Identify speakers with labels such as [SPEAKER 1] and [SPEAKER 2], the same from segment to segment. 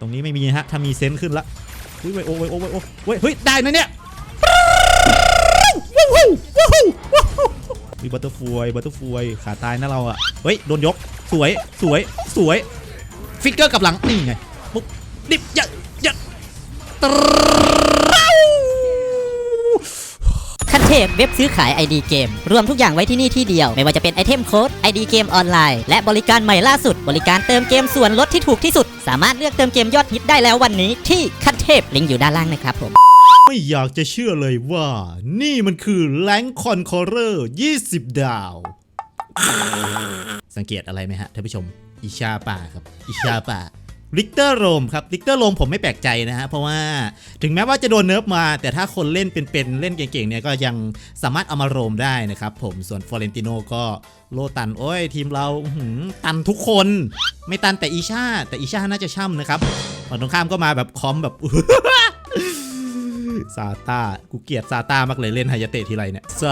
[SPEAKER 1] ตรงนี้ไม่มีฮะถ้ามีเซนส์ขึ้นละอุ้ยไวโอไวโอไวโอเว้ยเฮ้ยได้นะเนี่ยว้าวว้าวว้าวว้าวมีบัตเตอร์ฟลายบัตเตอร์ฟลายขาตายนะเราอะเฮ้ยโดนยกสวยสวยสวยฟิกเกอร์กลับหลังนี่ไงปุ๊บดิบยัดยัดตราว
[SPEAKER 2] ขั้นเท พเว็บซื้อขาย ID เกม รวมทุกอย่างไว้ที่นี่ที่เดียว ไม่ว่าจะเป็นไอเทมโค้ด ID เกมออนไลน์ และบริการใหม่ล่าสุด บริการเติมเกมส่วนลดที่ถูกที่สุด สามารถเลือกเติมเกมยอดฮิตได้แล้ววันนี้ที่ขั้นเทพลิงก์อยู่ด้านล่างนะครับผม
[SPEAKER 1] ไม่อยากจะเชื่อเลยว่า นี่มันคือแรงคอนคอร์เรอร์20 ดาว สังเกตอะไรไหมฮะท่านผู้ชม อิชาป่าครับ อิชาป่า ลิกเตอร์โรมครับลิกเตอร์โรมผมไม่แปลกใจนะฮะเพราะว่าถึงแม้ว่าจะโดนเนิร์ฟมา แต่ถ้าคนเล่นเป็นๆเล่นเก่งๆเนี่ยก็ยังสามารถเอามาโรมได้นะครับผมส่วนฟอเรนติโนก็โลตัน โอ้ย ทีมเราหืตันทุกคน ไม่ตันแต่อีชาแต่อีชาน่าจะช่ำนะครับฝั่งตรงข้ามก็มาแบบคอมแบบ ซาตากูเกลียดซาตามากเลยเล่นไฮยาเตะทีไรเนี่ยส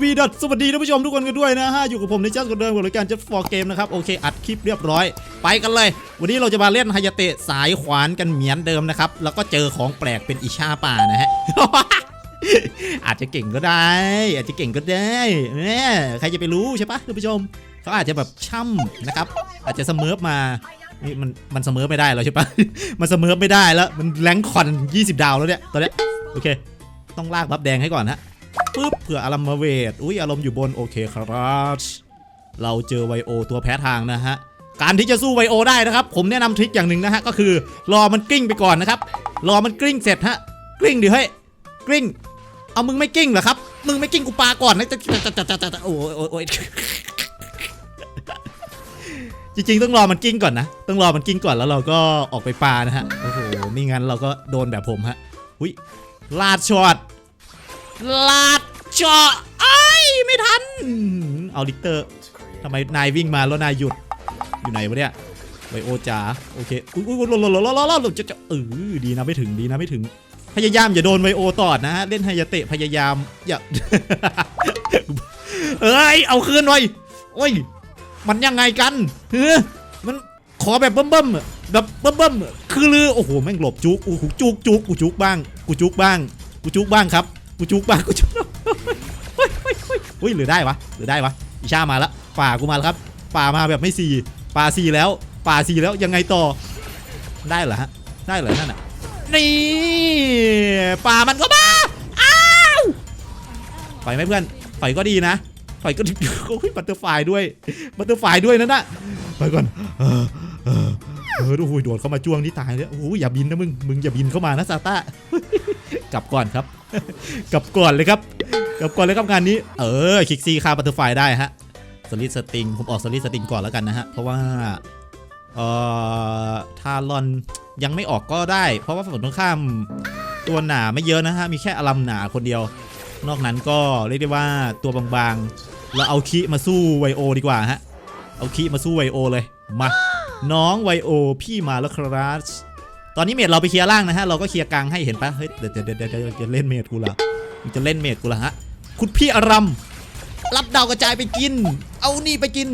[SPEAKER 1] วีดัสสวัสดีท่านผู้ชมทุกคนกันด้วยนะฮะอยู่กับผมในจ้าคนเดิมกับรายการจัดฟอร์เกมนะครับโอเคอัดคลิปเรียบร้อย ไปกันเลย วันนี้เราจะมาเล่นไฮยาเตะสายขวานกันเหมือนเดิมนะครับแล้วก็เจอของแปลกเป็นอิชาป่านะฮะอาจจะเก่งก็ได้ อาจจะเก่งก็ได้แหมใครจะไปรู้ใช่ปะท่านผู้ชมเขาอาจจะแบบช่ำนะครับ อาจจะเสมอมา นี่มันมันเสมอไม่ได้แล้วใช่ปะมันเสมอไม่ได้แล้ว มันแรงคอน 20 ดาวแล้วเนี่ยตอนเนี้ยโอเค ต้องลากบัฟแดงให้ก่อนฮะปึ๊บเผื่ออารมมาเวทอุ้ยอารมณ์อยู่บนโอเคครับเราเจอไวโอตัวแพ้ทางนะฮะการที่จะสู้ไวโอได้นะครับ ผมแนะนำทริคอย่างหนึ่งนะฮะก็คือ รอมันกลิ้งไปก่อนนะครับ รอมันกลิ้งเสร็จฮะกลิ้งดิเฮ้ยกลิ้ง เอามึงไม่กลิ้งเหรอครับ มึงไม่กลิ้งกูปาก่อนนะจะจะจะจะจะโอ้ยโอ้ย จริงๆ ต้องรอมันกิ้งก่อนนะ ต้องรอมันกิ้งก่อนแล้วเราก็ออกไปปานะฮะ โอ้โห ไม่งั้นเราก็โดนแบบผมฮะหุยลาดช็อต ลาดช็อตไอ้ไม่ทัน เอาลิกเตอร์ทำไมนายวิ่งมาแล้วนายหยุด อยู่ไหนวะเนี่ยไวโอจ๋า โอเค อุ้ยอุ้ยหล่นหล่นหล่นหล่นหล่นหล่นจะจะเออดีนะไม่ถึง ดีนะไม่ถึง พยายามอย่าโดนไวโอตอดนะฮะเล่นไฮยาเตะพยายามอย่า เอ้ย เอาคืนไว้โอ้ย มันยังไงกันเฮ้อมันขอแบบเบิ่มๆแบบเบิ่มๆคือลือโอ้โหแม่งหลบจุกอ้โหจุกจุกกูจุกบ้างกูจุกบ้างกูจุกบ้างครับกูจุกบ้างกูจุกเฮ้ยเหรือได้วะหรือได้วะอิชามาล้วป่ากูมาแล้วครับป่ามาแบบไม่สี่ป่าสี่แล้วป่าสี่แล้วยังไงต่อได้เหรอฮะได้เหรอนั่นน่ะนี่ป่ามันก็มาอ้าวปล่อยไหมเพื่อนปล่อยก็ดีนะ ปล่อยก็ดีโอ้ยบัตเตอร์ไฟด้วยบัตเตอร์ไฟด้วยนั่นน่ะไปก่อนเออเออเออโอ้โหโดดเข้ามาจ้วงที่ตายเลยโอ้โหอย่าบินนะมึงมึงอย่าบินเข้ามานะซาต้ากลับก่อนครับ กลับก่อนเลยครับ กลับก่อนเลยครับงานนี้ เออคิกซี่ฆ่าบัตเตอร์ไฟได้ฮะสลิดสติงผมออกสลิดสติงก่อนแล้วกันนะฮะเพราะว่าเอ่อทารอนยังไม่ออกก็ได้ เพราะว่าฝั่งตรงข้ามตัวหนาไม่เยอะนะฮะ มีแค่อลัมหนาคนเดียว นอกนั้นก็เรียกได้ว่าตัวบาง เราเอาคีมาสู้ไวโอดีกว่าฮะ เอาคีมาสู้ไวโอเลย มา น้องไวโอพี่มาแล้วครับตอนนี้เมดเราไปเคลียร์ล่างนะฮะ เราก็เคลียร์กลางให้เห็นปะเฮ้ยเดี๋ยวเดี๋ยวเดี๋ยวเดี๋ยวจะเล่นเมดกูละมึงจะเล่นเมดกูละฮะ คุณพี่อารัมรับดาวกระจายไปกิน เอานี่ไปกิน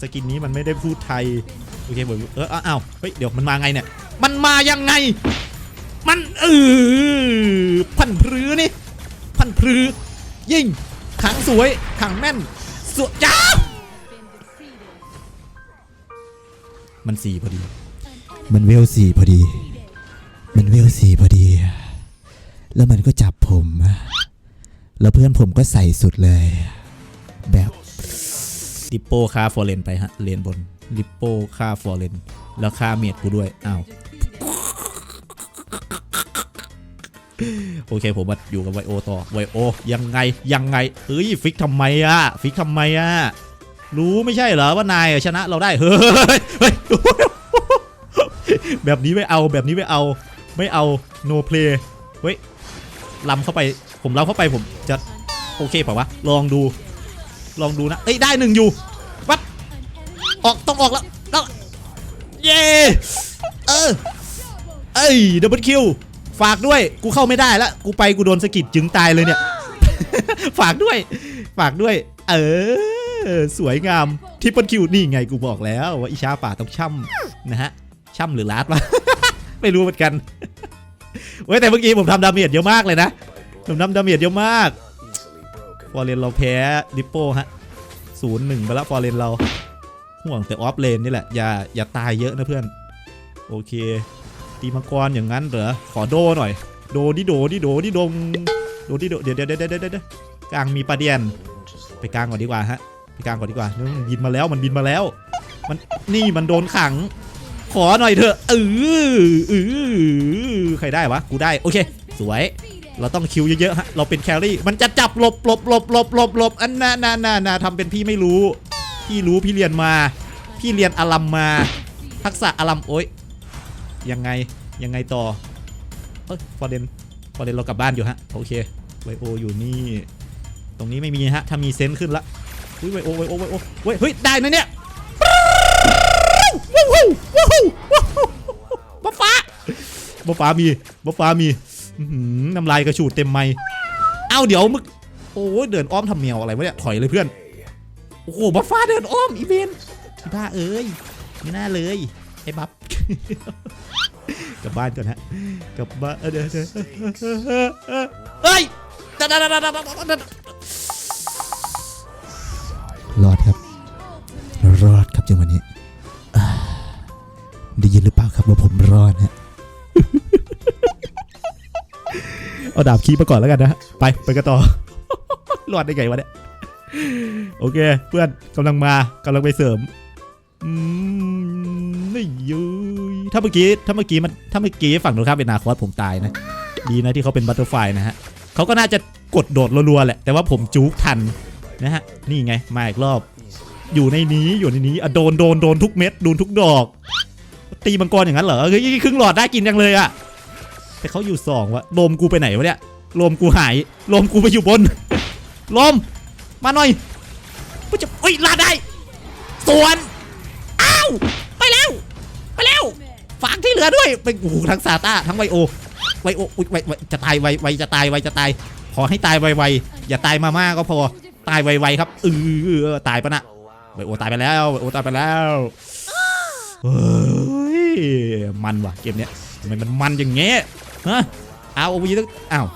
[SPEAKER 1] สกินนี้มันไม่ได้พูดไทย โอเคผมเอออ้าวอ้าเฮ้ย เดี๋ยวมันมาไงเนี่ย มันมายังไง มันเออพันพรือนี่ พันพรือ ยิง ขังสวยขังแม่นสวยจ้ามันสี่พอดี
[SPEAKER 3] มันเวลสี่พอดี มันเวลสี่พอดี แล้วมันก็จับผม แล้วเพื่อนผมก็ใส่สุดเลย แบบ
[SPEAKER 1] ลิปโปค่าฟอร์เรนไปฮะเลนบนลิปโปค่าฟอร์เรนแล้วค่าเมียดกูด้วยอ้าว โอเคผมมาอยู่กับไวโอต่อไวโอยังไงยังไงเอ้ยฟิกทำไมอะฟิกทำไมอะรู้ไม่ใช่เหรอว่านายชนะเราได้เฮ้ยเฮ้ยแบบนี้ไม่เอาแบบนี้ไม่เอาไม่เอา no play เฮ้ยล้ำเข้าไปผมล้ำเข้าไปผมจะโอเคเปล่าวะลองดูลองดูนะเอ้ยได้หนึ่งอยู่ปั๊บออกต้องออกแล้วแล้วเย้เออเอ้ยดับเบิลคิว ฝากด้วยกูเข้าไม่ได้ละกูไปกูโดนสะกิดจึงตายเลยเนี่ย ฝากด้วย ฝากด้วย เออ สวยงามทิปเปิลคิวนี่ไงกูบอกแล้ว ว่าอิชาป่าต้องช่ำนะฮะช่ำหรือลาดวะ ไม่รู้เหมือนกันเว้ยแต่เมื่อกี้ผมทำดาเมจเยอะมากเลยนะผมทำดาเมจเยอะมากฟอร์เรนเราแพ้ดิปโป้ฮะศูนย์หนึ่งไปล้วฟอร์เรนเราห่วงแต่ออฟเลนนี่แหละอย่าอย่าตายเยอะนะเพื่อน โอเค ตีมังกรอย่างนั้นเหรอ ขอโดหน่อย โดดิโดดิโดดิดงโดดิโดเดี๋ยวเดี๋ยวเดี๋ยวเดี๋ยวเดี๋ยวกลางมีปลาเดียน ไปกลางก่อนดีกว่าฮะ ไปกลางก่อนดีกว่ามันบินมาแล้วมันบินมาแล้ว มันนี่มันโดนขัง ขอหน่อยเถอะเออเออใครได้วะ กูได้ โอเค สวย เราต้องคิวเยอะๆฮะ เราเป็นแครี่ มันจะจับหลบหลบหลบหลบหลบหลบอันน่าน่าน่าน่าทำเป็นพี่ไม่รู้ พี่รู้พี่เรียนมา พี่เรียนอลัมมา ทักษะอลัมโอ๊ย ยังไงยังไงต่อเอ้ยฟอร์เดนฟอร์เดนเรากลับบ้านอยู่ฮะโอเคไวโออยู่นี่ ตรงนี้ไม่มีฮะถ้ามีเซนส์ขึ้นละอุ้ยไวโอไวโอไวโอเว้ยเฮ้ยได้นะเนี่ยว้าวว้าวว้าวว้าวบ๊าฟ้าบ๊าฟ้ามีบ๊าฟ้ามีน้ำลายกระฉูดเต็มไม้เอ้าเดี๋ยวมึงโอ้ยเดินอ้อมทำแมวอะไรวะเนี่ยถอยเลยเพื่อนโอ้โหบ๊าฟ้าเดินอ้อมอีเวนที่บ้าเอ้ยไม่น่าเลยไอ้บัฟ กลับบ้านก่อนฮะกลับบ้านเออเดี๋ยวเดี๋ยวเฮ้ยดาดาดาดาดาดา
[SPEAKER 3] รอดครับ รอดครับจังหวะนี้อ่าได้ยินหรือเปล่าครับว่าผมรอดฮะ
[SPEAKER 1] เอาดาบคีบมาก่อนแล้วกันนะฮะไปไปกันต่อรอดได้ไงวะเนี่ยโอเค เพื่อนกำลังมากำลังไปเสริม อืมไม่ยุย ถ้าเมื่อกี้ถ้าเมื่อกี้มันถ้าเมื่อกี้ฝั่งตรงข้ามเป็นนาคอสผมตายนะ ดีนะที่เขาเป็นบัตเตอร์ไฟนะฮะเขาก็น่าจะกดโดดรัวๆแหละ แต่ว่าผมจุกทันนะฮะ นี่ไง มาอีกรอบ อยู่ในนี้อยู่ในนี้อะโดนโดนโดนทุกเม็ดโดนทุกดอก ตีมังกรอย่างนั้นเหรอเฮ้ยครึ่งหลอดได้กินจังเลยอะแต่เขาอยู่สองวะลมกูไปไหนวะเนี่ยลมกูหายลมกูไปอยู่บนลมมาหน่อยกูจะเฮ้ยลาดได้ สวน อ้าว ไปแล้ว ไปแล้ว ฝากที่เหลือด้วยเป็นโอ้โหทั้งซาต้าทั้งไวโอไวโออุ๊ยไวไวจะตายไวไวจะตายไวจะตาย ขอให้ตายไวไวอย่าตายมามากก็พอตายไวไวครับเออตายปะนะไวโอตายไปแล้วไวโอตายไปแล้วเฮ้ยมันว่ะเกมเนี้ยทำไมมันมันอย่างเงี้ยฮะเอาโอวีต้องอ้าว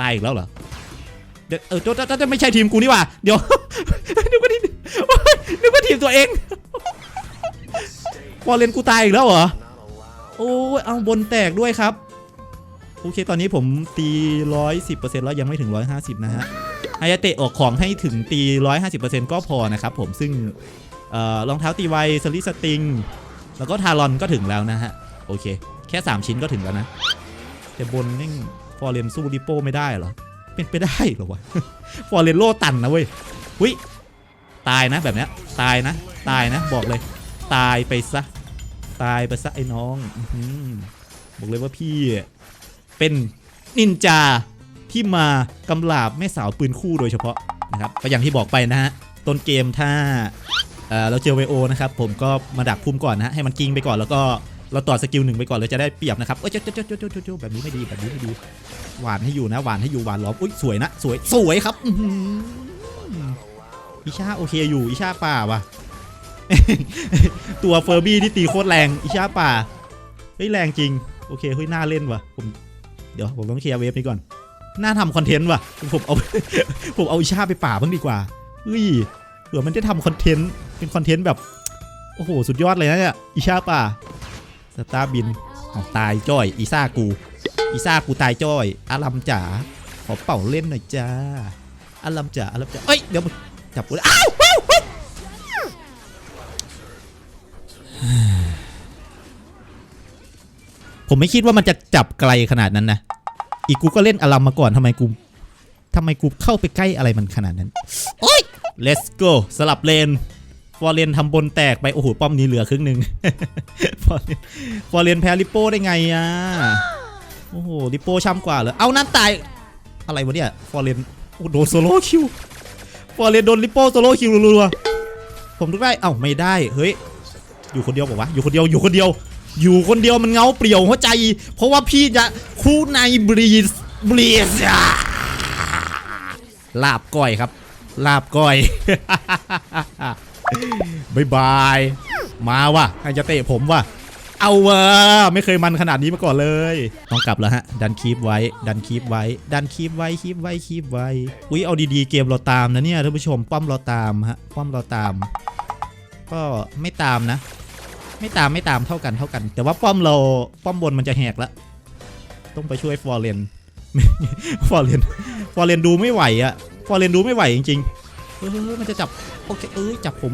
[SPEAKER 1] ตายอีกแล้วเหรอเดี๋ยวเออจะจะจะไม่ใช่ทีมกูนี่ว่าเดี๋ยวนึกว่าทีมนึกว่าทีมตัวเองพอเลนกูตายอีกแล้วเหรอ โอ้ยเอาบนแตกด้วยครับ โอเคตอนนี้ผมตีร้อยสิบเปอร์เซ็นต์แล้วยังไม่ถึงร้อยห้าสิบนะฮะไฮายาเตะออกของให้ถึงตีร้อยห้าสิบเปอร์เซ็นต์ก็พอนะครับผมซึ่งเอ่อรองเท้าตีไวสลิสติง แล้วก็ทารอนก็ถึงแล้วนะฮะ โอเค แค่ 3 ชิ้นก็ถึงแล้วนะ แต่บนนี่ฟอร์เรนสู้ริโป้ไม่ได้เหรอ เป็นไปได้เหรอวะฟอร์เรนโลตันนะเว้ยหุยตายนะแบบเนี้ยตายนะ ตายนะบอกเลย ตายไปซะ ตายไปซะไอ้น้องอบอกเลยว่าพี่เป็นนินจาที่มากำลาบแม่สาวปืนคู่โดยเฉพาะนะครับก็อย่างที่บอกไปนะฮะต้นเกมถ้าเเราเจอไวโอนะครับผมก็มาดักพุ่มก่อนนะให้มันกิ้งไปก่อนแล้วก็เราต่อสกิลหนึ่งไปก่อนเราจะได้เปรียบนะครับเอ้ยเจ้าเจ้าเจ้าเจ้าเจ้าแบบนี้ไม่ดีแบบนี้ไม่ดีหวานให้อยู่นะหวานให้อยู่หวานล้อมอุ้ยสวยนะสวยสวยครับอิชาโอเคอยู่อิชาป่าวะ ตัวเฟอร์บี้ที่ตีโคตรแรงอิชาป่าเฮ้ยแรงจริง โอเคเฮ้ยน่าเล่นว่ะผมเดี๋ยวผมต้องเคลียร์เวฟนี้ก่อนน่าทำคอนเทนต์ว่ะผมเอาผมเอาอิชาไปป่าบ้างดีกว่าเฮ้ยเผื่อมันได้ทำคอนเทนต์เป็นคอนเทนต์แบบโอ้โหสุดยอดเลยนะเนี่ยอิชาป่าสตาร์บินเอาตายจ้อยอีซ่ากูอีซ่ากูตายจ้อยอารัมจ๋าขอเป่าเล่นหน่อยจ้าอารัมจ๋าอารัมจ๋าเอ้ยเดี๋ยวมึงจับกูอ้าว ผมไม่คิดว่ามันจะจับไกลขนาดนั้นนะ อีกกูก็เล่นอลัมมาก่อนทำไมกูทำไมกูเข้าไปใกล้อะไรมันขนาดนั้น โอ้ย let's go สลับเลน ฟอร์เรนทำบนแตกไป โอ้โห ป้อมนี้เหลือครึ่งหนึ่งฟอร์เรนฟอร์เรนแพ้ลิโป้ได้ไงอะ โอ้โห ลิโป้ช้ำกว่าเหรอเอานั่นตาย อะไรวะเนี่ย ฟอร์เรนโอ้โดนโซโล่คิว ฟอร์เรนโดนลิโป้โซโล่คิวรัวๆผมทุกได้ เอ้าไม่ได้ เฮ้ย อยู่คนเดียวบอกว่าอยู่คนเดียวอยู่คนเดียว อยู่คนเดียวมันเงาเปลี่ยวหัวใจ เพราะว่าพี่จะคู่ในบรีสบรีสลาบก้อยครับ ลาบก้อยบายบาย มาว่ะใครจะเตะผมว่ะเอาวะไม่เคยมันขนาดนี้มาก่อนเลย ต้องกลับแล้วฮะ ดันคีบไว้ ดันคีบไว้ ดันคีบไว้คีบไว้คีบไว้ อุ้ยเอาดีๆเกมเราตามนะเนี่ยท่านผู้ชมป้อมเราตามฮะ ป้อมเราตาม ก็ไม่ตามนะ ไม่ตามไม่ตามเท่ากันเท่ากัน แต่ว่าป้อมเราป้อมบนมันจะแหกแล้วต้องไปช่วยฟอร์เรนฟอร์เรนฟอร์เรนดูไม่ไหวอะฟอร์เรนดูไม่ไหวจริงๆเออมันจะจับโอเคเอ้ยจับผม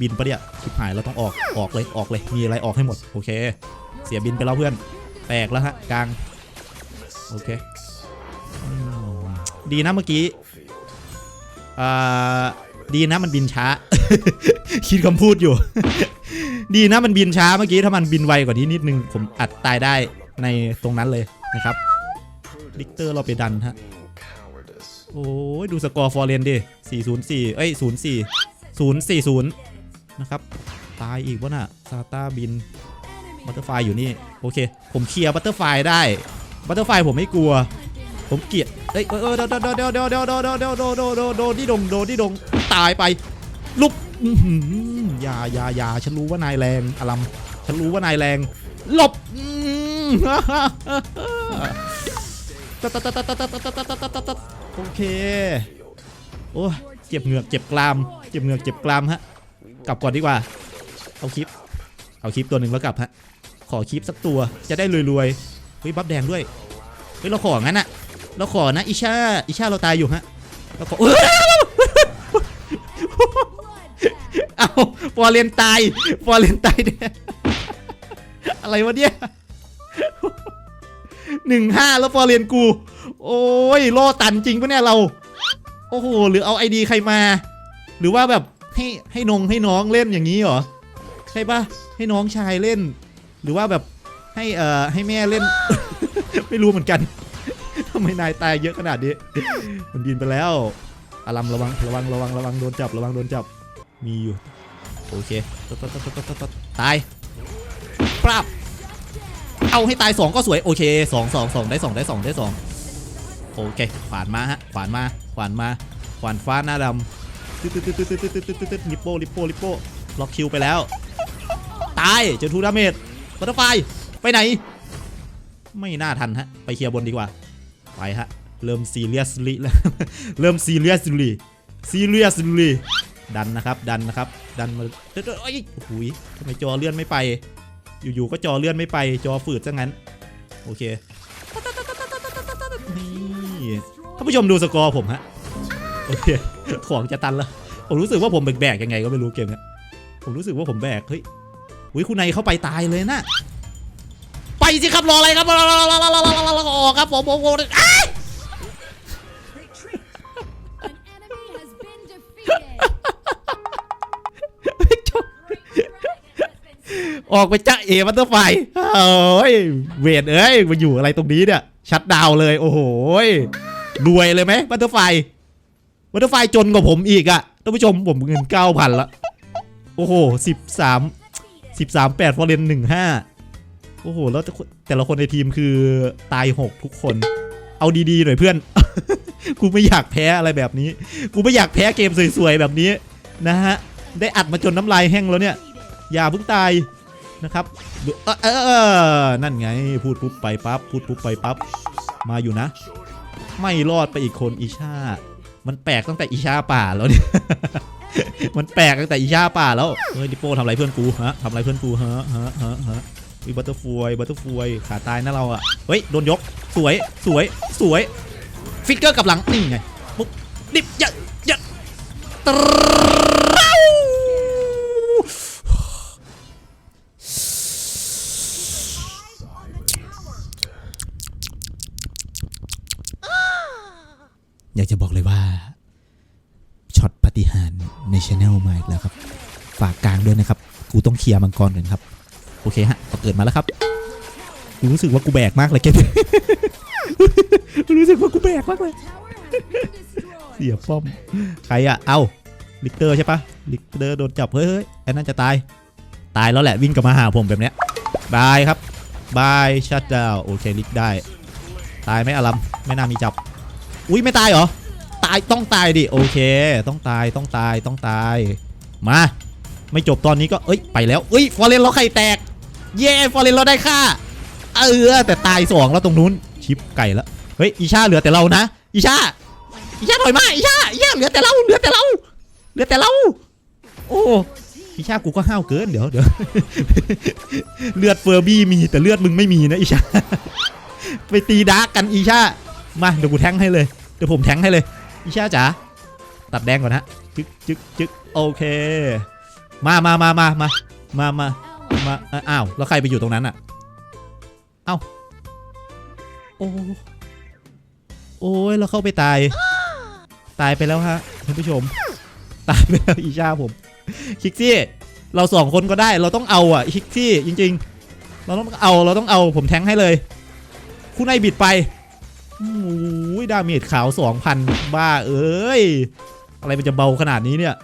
[SPEAKER 1] บินปะเนี่ยชิบหายเราต้องออกออกเลยออกเลยมีอะไรออกให้หมดโอเค เสียบินไปแล้วเพื่อน แตกแล้วฮะกลางโอเคดีนะเมื่อกี้อ่าดีนะมันบินช้า คิดคำพูดอยู่ ดีนะมันบินช้าเมื่อกี้ถ้ามันบินไวกว่านี้นิดนึงผมอัดตายได้ในตรงนั้นเลยนะครับลิกเตอร์เราไปดันฮะโอ้ยดูสกอร์ฟอร์เรนดิ404 เอ้ย 04 040 นะครับ ตายอีกวะน่ะ ซาตาบิน บัตเตอร์ไฟอยู่นี่ โอเค ผมเคลียร์บัตเตอร์ไฟได้ บัตเตอร์ไฟผมไม่กลัว ผมเกลียดเอ้ยเออเออเดี๋ยวเดี๋ยวเดี๋ยวเดี๋ยวเดี๋ยวเดี๋ยวเดี๋ยวเดี๋ยวเดี๋ยวเดี๋ยวเดี๋ยวโดนที่ดงโดนที่ดงตายไปลุกอื้อหืออย่าอย่าอย่าฉันรู้ว่านายแรงอลัมฉันรู้ว่านายแรงหลบอืมตัดตัดตัดตัดตัดตัดตัดตัดตัดตัดตัดตัดโอเค โอ้ยเจ็บเหงือกเจ็บกราม เจ็บเหงือกเจ็บกรามฮะ กลับก่อนดีกว่า เอาคลิป เอาคลิปตัวหนึ่งแล้วกลับฮะ ขอคลิปสักตัวจะได้รวยๆ เฮ้ยบัฟแดงด้วย เฮ้ยเราของั้นอะเราขอนะอิชาอิชาเราตายอยู่ฮะ เราขอ ฟอร์เรนตายฟอร์เรนตายเนี่ยอะไรวะเนี่ยหนึ่งห้าแล้วฟอร์เรนกู โอ้ยล่อตันจริงปะเนี่ยเรา โอ้โห หรือเอาไอดีใครมา หรือว่าแบบให้ให้นงให้น้องเล่นอย่างนี้เหรอ ใช่ปะให้น้องชายเล่น หรือว่าแบบให้เอ่อให้แม่เล่น ไม่รู้เหมือนกันทำไมนายตายเยอะขนาดนี้ มันบินไปแล้วอารัมระวังระวังระวังระวังโดนจับระวังโดนจับมีอยู่ โอเคตายปราบเอาให้ตาย 2 ก็สวย โอเค2 2 2 ได้ 2 ได้ 2 ได้ 2 โอเค ขวานมาฮะ ขวานมา ขวานมา ขวานฟ้าหน้าดำตึ๊ดตึ๊ดตึ๊ดตึ๊ดตึ๊ดตึ๊ดลิปโป้ลิปโป้ลิปโป้ล็อกคิวไปแล้ว ตาย เจอทูดาเมจบัตเตอร์ไฟไปไหน ไม่น่าทันฮะ ไปเคลียร์บนดีกว่า ไปฮะ เริ่มซีเรียสลีแล้ว เริ่มซีเรียสลีซีเรียสลี ดันนะครับ ดันนะครับ ดันมาเอ้ยโอ้โหทำไมจอเลื่อนไม่ไป อยู่ๆก็จอเลื่อนไม่ไป จอฝืดซะงั้น โอเค นี่ท่านผู้ชมดูสกอร์ผมฮะ โอเค ของจะตันแล้ว ผมรู้สึกว่าผมแบกๆยังไงก็ไม่รู้เกมเนี้ย ผมรู้สึกว่าผมแบก เฮ้ยอุ้คุณในเข้าไปตายเลยนะ ไปสิครับรออะไรครับรอรอรอรอรอรอรอครับผมโอ้
[SPEAKER 4] โห
[SPEAKER 1] ออกไปจ้าเอวัตเตอร์ไฟโอ้ยเวทเอ้ยมาอยู่อะไรตรงนี้เนี่ย ชัดดาวเลย โอ้โหรวยเลยไหมบัตเตอร์ไฟบัตเตอร์ไฟจนกว่าผมอีกอะท่านผู้ชมผมเงินเก้าพันละโอ้โหสิบสามสิบสามแปดฟอร์เรนหนึ่งห้าโอ้โห แล้วแต่คนแต่ละคนในทีมคือตายหกทุกคน เอาดีๆหน่อยเพื่อน กูไม่อยากแพ้อะไรแบบนี้ กูไม่อยากแพ้เกมสวยๆแบบนี้นะฮะ ได้อัดมาจนน้ำลายแห้งแล้วเนี่ย อย่าเพิ่งตาย นะครับเออเออนั่นไงพูดปุ๊บไปปั๊บพูดปุ๊บไปปั๊บมาอยู่นะ ไม่รอดไปอีกคนอีชา มันแปลกตั้งแต่อีชาป่าแล้วเนี่ยมันแปลกตั้งแต่อีชาป่าแล้วเฮ้ยดิโป้ทำอะไรเพื่อนกูฮะทำอะไรเพื่อนกูฮะฮะฮะฮะวิบัตเตอร์ฟวยบัตเตอร์ฟวยขาตายนะเราอะเฮ้ยโดนยกสวยสวยสวยฟิกเกอร์กับหลังนี่ไงปุ๊บดิบยัดยัดตร
[SPEAKER 3] อยากจะบอกเลยว่าช็อตปฏิหารในช anel มาอีกแล้วครับ ฝากกลางด้วยนะครับ กูต้องเคลียร์มังกรก่อนครับ
[SPEAKER 1] โอเคฮะเอาเกิดมาแล้วครับ กูรู้สึกว่ากูแบกมากเลยเกมกูรู้สึกว่ากูแบกมากเลย เสียป้อม ใครอะเอ้าลิกเตอร์ใช่ปะลิกเตอร์โดนจับ เฮ้ยไอ้นั่นจะตาย ตายแล้วแหละวิ่งกลับมาหาผมแบบเนี้ยบายครับบายชัดดาวโอเคลิกได้ ตายไหมอารัมไม่น่ามีจับ อุ้ยไม่ตายเหรอ ตายต้องตายดิ โอเค ต้องตายต้องตายต้องตาย มา ไม่จบตอนนี้ก็เอ้ยไปแล้วเอ้ยฟอร์เรนล็อกไข่แตก เย้ฟอร์เรนเราได้ค่าเออแต่ตายสองแล้วตรงนู้นชิปไก่แล้วเฮ้ยอีชาเหลือแต่เรานะอีชาอีชาถอยมาอีชาอีชาเหลือแต่เราเหลือแต่เรา เหลือแต่เรา โอ้อีชากูก็ห้าวเกินเดี๋ยวเดี๋ยวเลือดเฟอร์บี้มีแต่เลือดมึงไม่มีนะอีชาไปตีดาร์กกันอีชา มาเดี๋ยวกูแทงให้เลยเดี๋ยวผมแทงให้เลยอีชาจ๋าตัดแดงก่อนฮะจึ๊กจึ๊กจึ๊กโอเค มามามามามามามามาอ้าวแล้วใครไปอยู่ตรงนั้นอะเอ้าโอ้โอ้ยเราเข้าไปตาย ตายไปแล้วฮะท่านผู้ชม ตายไปแล้วอีชาผมคิกซี่เราสองคนก็ได้เราต้องเอาอะคิกซี่จริง ๆ เราต้องเอาเราต้องเอาผมแทงให้เลยคุณไอบิดไป อ้ยดาเมจขาวสองพันบ้าเอ้ย อะไรมันจะเบาขนาดนี้เนี่ย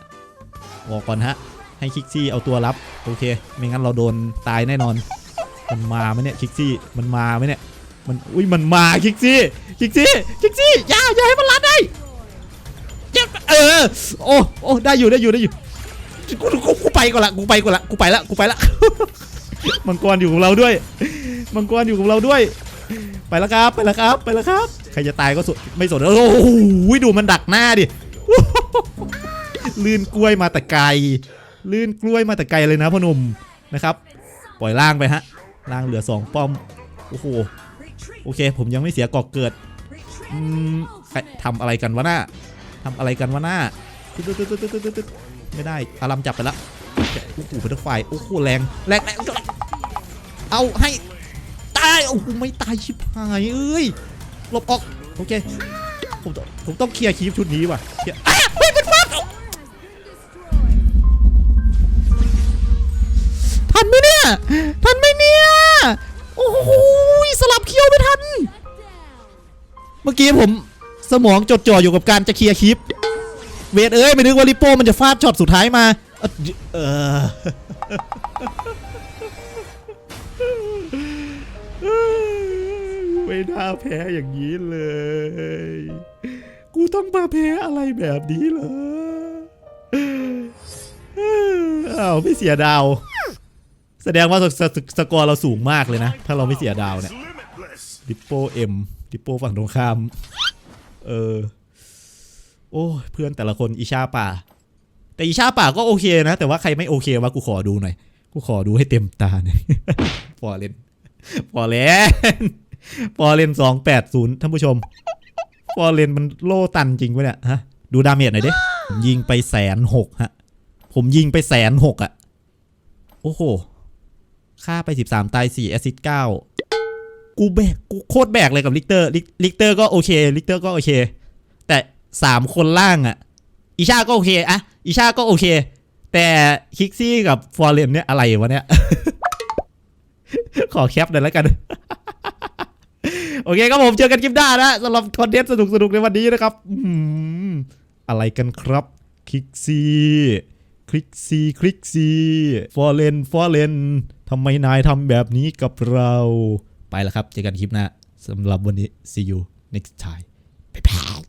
[SPEAKER 1] บอกก่อนฮะ ให้คิกซี่เอาตัวรับ โอเค ไม่งั้นเราโดนตายแน่นอน มันมาไหมเนี่ยคิกซี่ มันมาไหมเนี่ย มัน อุ้ย มันมาคิกซี่ คิกซี่ คิกซี่อย่าอย่าให้มันลัดได้เจ็บเออ โอ้ โอ้ ได้อยู่ ได้อยู่ ได้อยู่ กู กู กูไปก่อนละ กูไปก่อนละ กูไปละ กูไปละ มังกรอยู่กับเราด้วย มังกรอยู่กับเราด้วย ไปแล้วครับไปแล้วครับไปแล้วครับใครจะตายก็สุดไม่สนโอ้โหดูมันดักหน้าดิลื่นกล้วยมาแต่ไกล ลื่นกล้วยมาแต่ไกลเลยนะพ่อหนุ่มนะครับ ปล่อยล่างไปฮะล่างเหลือ 2 ป้อมโอ้โหโอเค ผมยังไม่เสียกอกเกิดอืมทำอะไรกันวะหน้าทำอะไรกันวะหน้าไม่ได้อารมจับไปละโอ้โหเป็นไฟโอ้โหแรงแรงแรงเอาให้ายโอ้โหไม่ตายชิบหายเอ้ยหลบออกโอเคผมต้องผมต้องเคลียร์คีฟชุดนี้ว่ะเคลียร์อะเฮ้ยมันฟาดเอาทันไหมเนี่ยทันไหมเนี่ยโอ้โหสลับเคียวไม่ทัน เมื่อกี้ผมสมองจดจ่ออยู่กับการจะเคลียร์คลิป เวทเอ้ยไม่นึกว่าลิโป้มันจะฟาดช็อตสุดท้ายมา เออ น่าแพ้อย่างนี้เลย กูต้องมาแพ้อะไรแบบนี้เหรออ้าวไม่เสียดาว แสดงว่าสสสสกอร์เราสูงมากเลยนะ ถ้าเราไม่เสียดาวเนี่ย ดิปโป้เอ็มดิปโป้ฝั่งตรงข้าม เออ โอ้ยเพื่อนแต่ละคนอีชาป่า แต่อีชาป่าก็โอเคนะ แต่ว่าใครไม่โอเควะกูขอดูหน่อย กูขอดูให้เต็มตาหน่อยพอเล่นพอเล่น พอเลนสองแปดศูนย์ท่านผู้ชมพอเลนมันโล่ตันจริงปะเนี่ยฮะ ดูดาเมจหน่อยดิผมยิงไปแสนหกฮะ ผมยิงไปแสนหกอะโอ้โหค่าไป13ตาย4แอซิสต์9กูแบก กูโคตรแบกเลยกับลิกเตอร์ ลิกเตอร์ก็โอเค ลิกเตอร์ก็โอเค แต่3คนล่างอะอีชาก็โอเคอะอีชาก็โอเค แต่คิกซี่กับฟอร์เรนเนี่ยอะไรวะเนี่ย ขอแคปหน่อยแล้วกัน โอเคครับผมเจอกันคลิปหน้านะสำหรับคอนเทนต์สนุกๆในวันนี้นะครับอะไรกันครับคลิกซี่คลิกซีคลิกซีฟอร์เรนฟอร์เรนทำไมนายทำแบบนี้กับเราไปแล้วครับ เจอกันคลิปหน้าสำหรับวันนี้ see you next time บ๊ายบาย